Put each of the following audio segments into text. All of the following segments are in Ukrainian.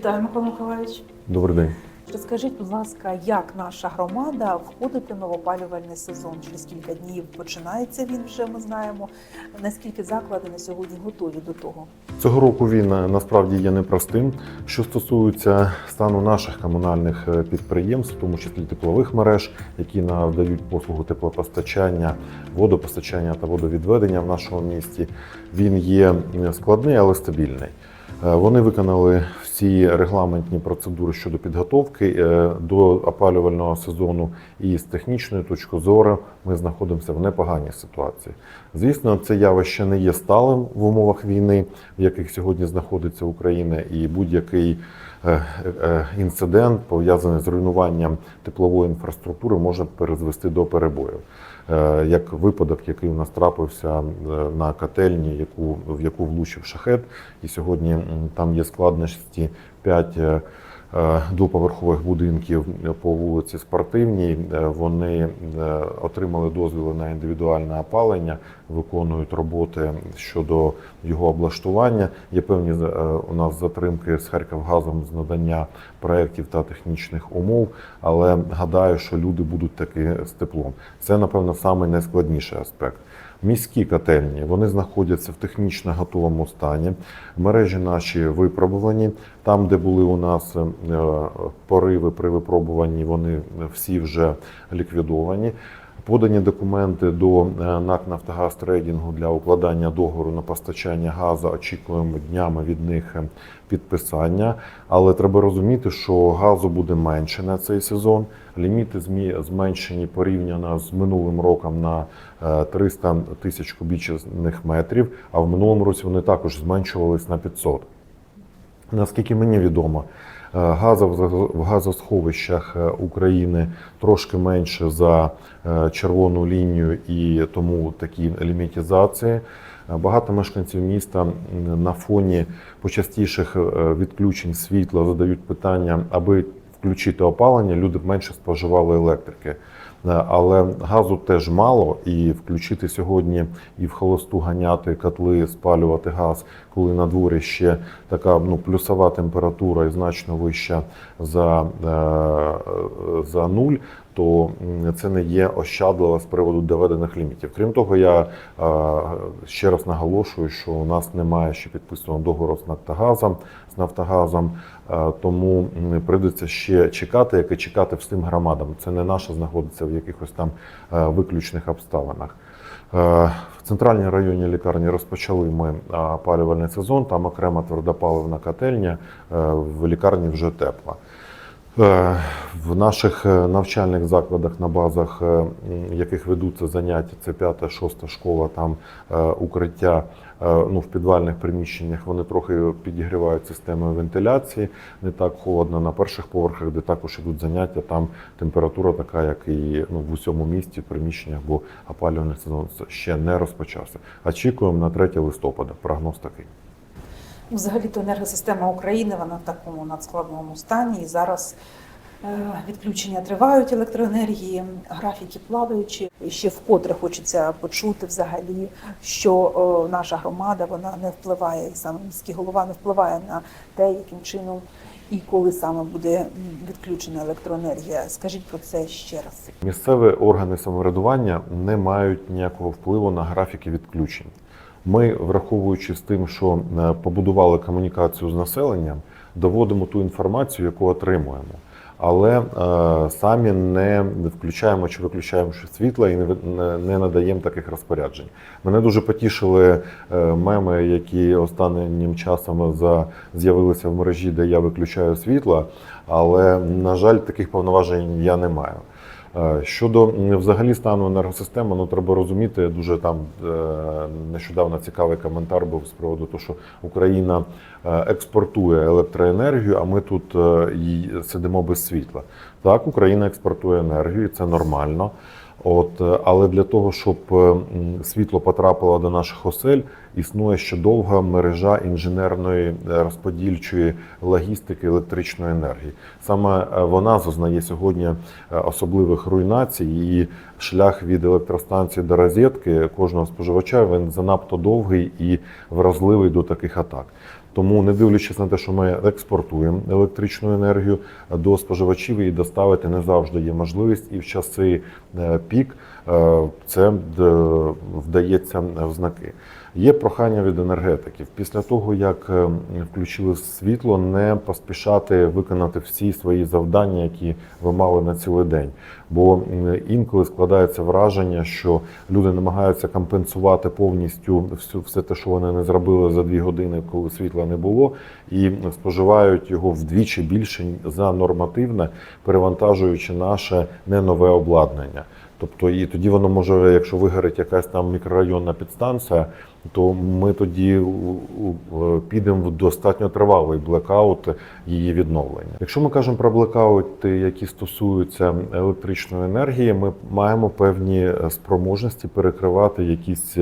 Вітаю, Микола Миколаївич. Добрий день. Розкажіть, будь ласка, як наша громада входить у новопалювальний сезон? Через кілька днів починається він вже. Ми знаємо. Наскільки заклади на сьогодні готові до того? Цього року він е, насправді є непростим. Що стосується стану наших комунальних е, підприємств, в тому числі теплових мереж, які надають послугу теплопостачання, водопостачання та водовідведення в нашому місті, він є складний, але стабільний. Е, Вони виконали всі регламентні процедури щодо підготовки е, до опалювального сезону, і з технічної точки зору ми знаходимося в непоганій ситуації. Звісно, це явище не є сталим в умовах війни, в яких сьогодні знаходиться Україна, і будь-який інцидент пов'язаний з руйнуванням теплової інфраструктури може призвести до перебоїв. Е, Як випадок, який у нас трапився е, на котельні, яку в яку влучив шахет, і сьогодні там є складності 5 двоповерхових будинків по вулиці Спортивній. Е, Вони е, отримали дозвіли на індивідуальне опалення, виконують роботи щодо його облаштування. Є певні е, у нас затримки з Харківгазом з надання проєктів та технічних умов, але гадаю, що люди будуть таки з теплом. Це, напевно, найскладніший аспект. Міські котельні вони знаходяться в технічно готовому стані. Мережі наші випробувані. Там, де були у нас е, пориви при випробуванні, вони всі вже ліквідовані. Подані документи до е, НАК «Нафтогаз Трейдингу для укладання договору на постачання газу. Очікуємо днями від них е, підписання. Але треба розуміти, що газу буде менше на цей сезон. Ліміти зменшені порівняно з минулим роком на е, 300 тисяч кубічних метрів. А в минулому році вони також зменшувались на 500. Наскільки мені відомо, е, в- в газосховищах е, України трошки менше за е, червону лінію і тому такі лімітизації. Е, Багато мешканців міста на фоні почастіших е, відключень світла задають питання, аби включити опалення, люди менше споживали електрики. Е, Але газу теж мало, і включити сьогодні і в холосту ганяти котли, спалювати газ, коли на дворі ще така ну, плюсова температура і значно вища за, е, за нуль, то це не є ощадливо з приводу доведених лімітів. Крім того, я е, ще раз наголошую, що у нас немає ще підписаного договору з Нафтогазом, з Нафтогазом, е, тому прийдеться ще чекати, як і чекати всім громадам. Це не наше знаходиться в якихось там е, виключних обставинах. В центральній районній лікарні розпочали ми опалювальний сезон. Там окрема твердопаливна котельня, в лікарні вже тепла. Е, В наших е, навчальних закладах на базах, е, яких ведуться заняття, це 5-6 школа, там укриття ну, в підвальних приміщеннях вони трохи підігрівають системою вентиляції. Не так холодно на перших поверхах, де також ідуть заняття. Там температура така, як і ну, в усьому місті, в приміщеннях, бо опалювальний сезон ще не розпочався. Очікуємо на 3 листопада. Прогноз такий. Взагалі-то енергосистема України вона в такому надскладному стані. І зараз е, відключення тривають електроенергії, графіки плаваючі. І ще вкотре хочеться почути взагалі, що наша громада вона не впливає, і саме міський голова не впливає на те, яким чином і коли саме буде відключена електроенергія. Скажіть про це ще раз. Місцеві органи самоврядування не мають ніякого впливу на графіки відключень. Ми, враховуючи з тим, що е, побудували комунікацію з населенням, доводимо ту інформацію, яку отримуємо. Але е, самі не включаємо чи виключаємо світла і не, не надаємо таких розпоряджень. Мене дуже потішили е, меми, які останнім часом за, з'явилися в мережі, де я виключаю світла, але, на жаль, таких повноважень я не маю. Е, Щодо взагалі стану енергосистеми, ну треба розуміти, дуже там е, нещодавно цікавий коментар був з приводу того, що Україна е, експортує електроенергію, а ми тут сидимо без світла. Так, Україна експортує енергію, і це нормально. От, е, але для того, щоб е, світло потрапило до наших осель, існує ще довга мережа інженерної е, розподільчої логістики електричної енергії. Саме вона зазнає сьогодні особливих руйнацій, і шлях від електростанції до розетки кожного споживача він занадто довгий і вразливий до таких атак. Тому, не дивлячись на те, що ми експортуємо електричну енергію до споживачів, її доставити не завжди є можливість, і в часи е, пік це е, вдається в знаки. Є прохання від енергетиків після того, як е, включили світло, не поспішати виконати всі свої завдання, які ви мали на цілий день. Бо інколи складається враження, що люди намагаються компенсувати повністю все те, що вони не зробили за дві години, коли світла не було, і споживають його вдвічі більше за нормативне, перевантажуючи наше не нове обладнання. Тобто, і тоді воно може, якщо вигорить якась там мікрорайонна підстанція, то ми тоді у- підемо в достатньо тривалий блекаут її відновлення. Якщо ми кажемо про блекаути, які стосуються електричної енергії, ми маємо певні е, спроможності перекривати якісь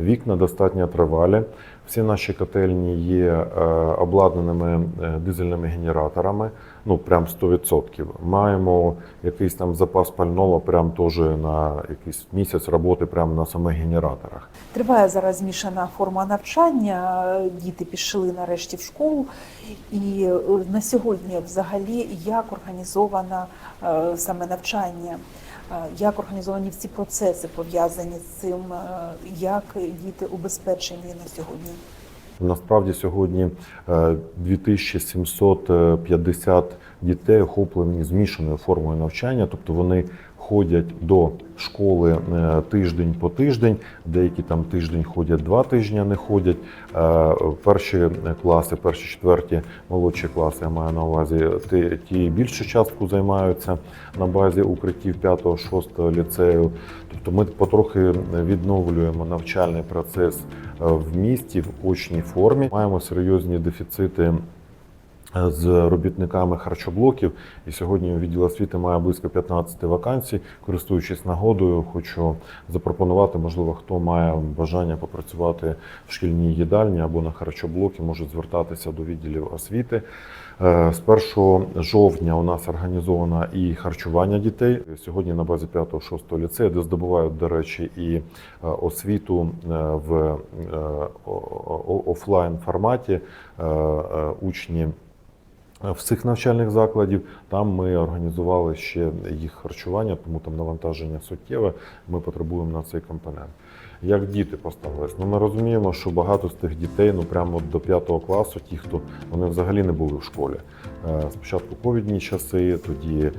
вікна достатньо тривалі. Всі наші котельні є е, обладнаними е, дизельними генераторами, ну прям 100%. Маємо якийсь там запас пального, прям теж на якийсь місяць роботи прямо на самих генераторах. Триває зараз змішана форма навчання. Діти пішли нарешті в школу. І е, на сьогодні, взагалі, як організовано саме навчання, як організовані всі процеси пов'язані з цим, е, як діти убезпечені на сьогодні. Насправді сьогодні е, 2750 дітей охоплені змішаною формою навчання, тобто вони ходять до школи е, тиждень по тиждень, деякі там тиждень ходять два тижні, не ходять. Е, Перші класи, перші четверті молодші класи, я маю на увазі, ті, більшу частку займаються на базі укриттів 5-6 ліцею. Тобто ми потрохи відновлюємо навчальний процес е, в місті в очній формі. Маємо серйозні дефіцити з робітниками харчоблоків. І сьогодні відділ освіти має близько 15 вакансій. Користуючись нагодою, хочу запропонувати, можливо, хто має бажання попрацювати в шкільній їдальні або на харчоблокі, може звертатися до відділів освіти. Е, З 1 жовтня у нас організовано і харчування дітей. Сьогодні на базі 5-6 ліцею, де здобувають, до речі, і е, освіту е, в офлайн форматі учні. Всіх навчальних закладів там ми організували ще їх харчування, тому там навантаження суттєве. Ми потребуємо на цей компонент. Як діти поставились? Ну ми розуміємо, що багато з тих дітей, ну прямо до п'ятого класу, ті, хто вони взагалі не були в школі. Е, Спочатку ковідні часи, тоді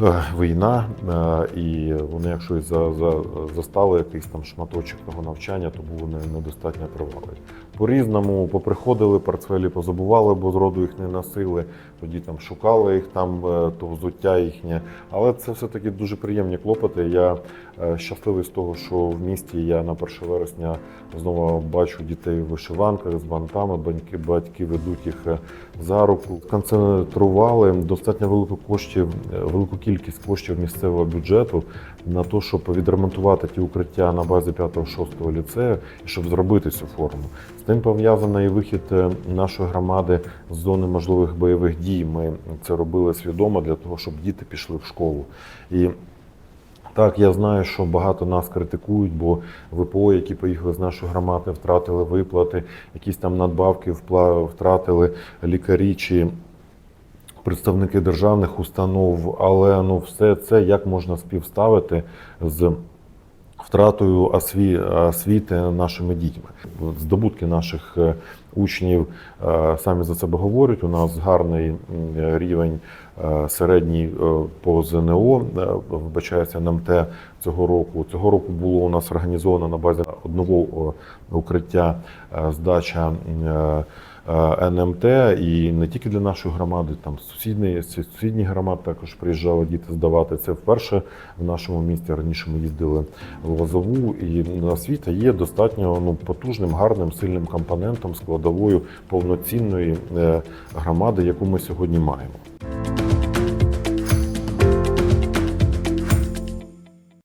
е, війна, е, і вони, якщо і за, за, застали якийсь там шматочок того навчання, то вони недостатньо тривалий. По-різному поприходили портфелі, позабували, бо зроду їх не носили. Тоді там шукали їх там, е, то взуття їхнє. Але це все-таки дуже приємні клопоти. Я е, щасливий з того, що в місті я на 1 вересня знову бачу дітей в вишиванках з бантами. Баньки, батьки ведуть їх е, за руку. Концентрували достатньо велику коштів, велику кількість коштів місцевого бюджету на те, щоб відремонтувати ті укриття на базі 5-6 ліцею, і щоб зробити цю форму. З тим пов'язаний вихід е, нашої громади з зони можливих бойових дій. Ми це робили свідомо для того, щоб діти пішли в школу. І так, я знаю, що багато нас критикують, бо ВПО, які поїхали з нашої громади, втратили виплати, якісь там надбавки втратили лікарі чи представники державних установ. Але ну все це як можна співставити з втратою осві... освіти нашими дітьми. Здобутки наших е, учнів е, самі за себе говорять. У нас гарний рівень е, середній по ЗНО, е, вибачається НМТ цього року. Цього року було у нас організовано на базі одного укриття здача. Е, НМТ і не тільки для нашої громади, там сусідні, сусідні громад також приїжджали діти здавати. Це вперше в нашому місті. Раніше ми їздили в Лозову, і освіта є достатньо ну, потужним, гарним, сильним компонентом, складовою повноцінної е, громади, яку ми сьогодні маємо.